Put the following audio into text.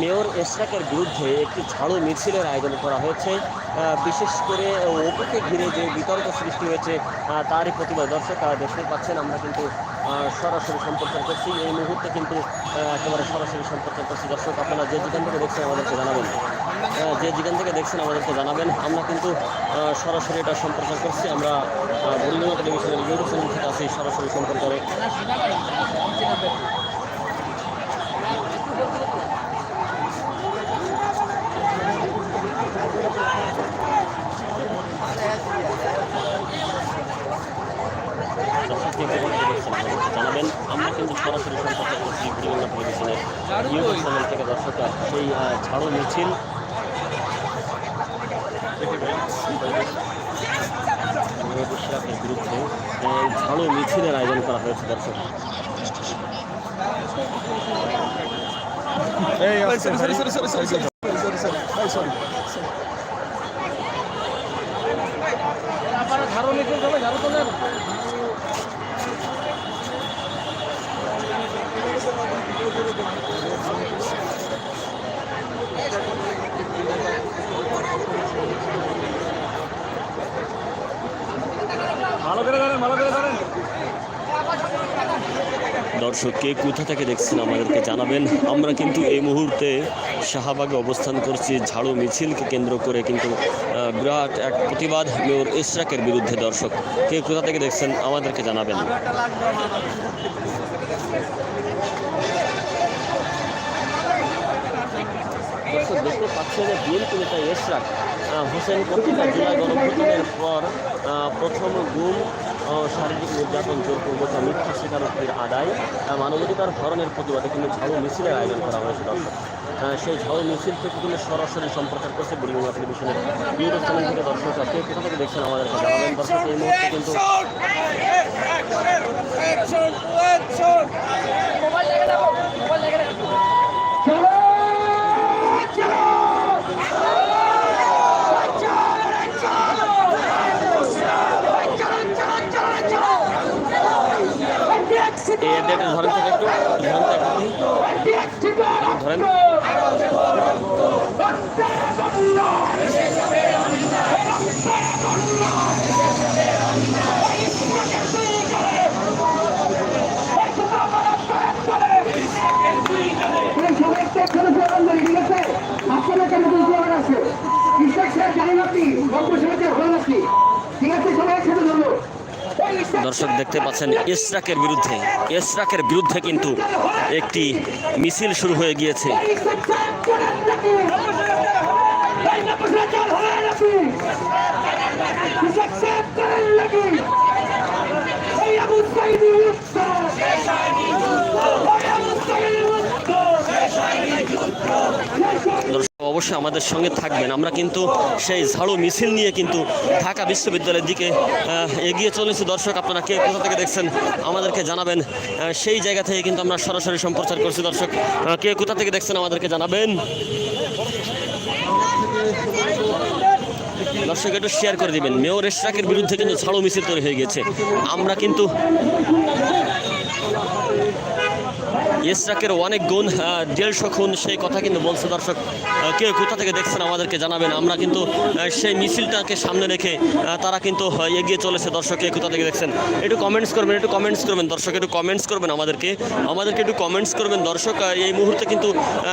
Mayor এশরাকের বিরুদ্ধে একটি ঝাড়ু মিছিলের আয়োজন করা হয়েছে। বিশেষ করে ওপুকে ঘিরে যে বিতর্ক সৃষ্টি হয়েছে তারই প্রতিবাদ দর্শক আহ, দেখতে পাচ্ছেন আমরা কিন্তু সরাসরি সম্প্রচার করছি এই মুহূর্তে কিন্তু একেবারে সরাসরি সম্প্রচার করছি দর্শক আপনারা যে যেখান থেকে দেখছেন আমাদেরকে জানাবেন। যে যেখান থেকে দেখছেন আমাদেরকে জানাবেন। আমরা কিন্তু সরাসরি এটা সম্প্রচার করছি। আমরা বুড়িগঙ্গা টেলিভিশনের ইউটিউব চ্যানেল থেকে আছি সরাসরি সম্প্রচারে কে কোথা আমাদেরকে জানাবেন আমরা কিন্তু সরাসরি সম্প্রচার করছি বুড়িগঙ্গা টেলিভিশনের ইউটিউব চ্যানেল থেকে দর্শকরা সেই ঝাড়ু মিছিল মেয়েদের বিরুদ্ধে এই ঝাড়ু মিছিলের আয়োজন করা হয়েছে দর্শক sorry, sorry, দর্শক কে কোথা থেকে দেখছেন আমাদেরকে জানাবেন। আমরা কিন্তু এই মুহূর্তে শাহবাগে অবস্থান করছি, ঝাড়ু মিছিলকে কেন্দ্র করে কিন্তু বিরাট এক প্রতিবাদ মেয়র ইশরাকের বিরুদ্ধে দর্শক। কে কোথা থেকে দেখছেন আমাদেরকে জানাবেন। দর্শক দেখতে পাচ্ছেন বিএনপি নেতা ইশরাক। আহ, হোসেন পত্রিকা জুলাই গণভোটনের পর প্রথম গুম শারীরিক নির্যাতন জোরপূর্বক মিথ্যা স্বীকারোক্তির আদায় মানবাধিকার ধরনের প্রতিবাদে কিন্তু ঝাড়ু মিছিলের আয়োজন করা হয়েছে দর্শক। সেই ঝাড়ু মিছিল থেকে কিন্তু সরাসরি সম্প্রচার করছে বুড়িগঙ্গা টেলিভিশনের বিভিন্ন চ্যানেল থেকে দর্শক কে কোথা থেকে দেখছেন আমাদের জানাবেন। দর্শক এই মুহূর্তে কিন্তু ধরেন থেকে একটু, ধরেন আপনারা কেন আছে কৃষক স্যার জানেন আপনি বঙ্গ সমাজের হল আছে। দর্শক দেখতে পাচ্ছেন ইসরাকের বিরুদ্ধে ইসরাকের বিরুদ্ধে কিন্তু একটি মিছিল শুরু হয়ে গিয়েছে দর্শক অবশ্যই আমাদের সঙ্গে থাকবেন। আমরা কিন্তু সেই ঝাড়ু মিছিল নিয়ে কিন্তু ঢাকা বিশ্ববিদ্যালয়ের দিকে এগিয়ে চলেছি। দর্শক, আপনারা কে, কোথা থেকে দেখছেন আমাদেরকে জানাবেন। সেই জায়গা থেকে কিন্তু আমরা সরাসরি সম্প্রচার করছি দর্শক। কে, কোথা থেকে দেখছেন আমাদেরকে জানাবেন? দর্শক, একটু শেয়ার করে দিবেন। মেয়র এশরাকের বিরুদ্ধে কিন্তু ঝাড়ু মিছিল তৈরি হয়ে গেছে। আমরা কিন্তু ইসরাকের অনেক গুণ দেড়শো খুন সেই কথা কিন্তু বলছে দর্শক। কেউ কোথা থেকে দেখছেন আমাদেরকে জানাবেন? আমরা কিন্তু সেই মিছিলটাকে সামনে রেখে তারা কিন্তু এগিয়ে চলেছে। দর্শক কে কোথা থেকে দেখছেন? একটু কমেন্টস করবেন, একটু কমেন্টস করবেন। দর্শক, একটু কমেন্টস করবেন আমাদেরকে। আমাদেরকে একটু কমেন্টস করবেন। দর্শক এই মুহূর্তে কিন্তু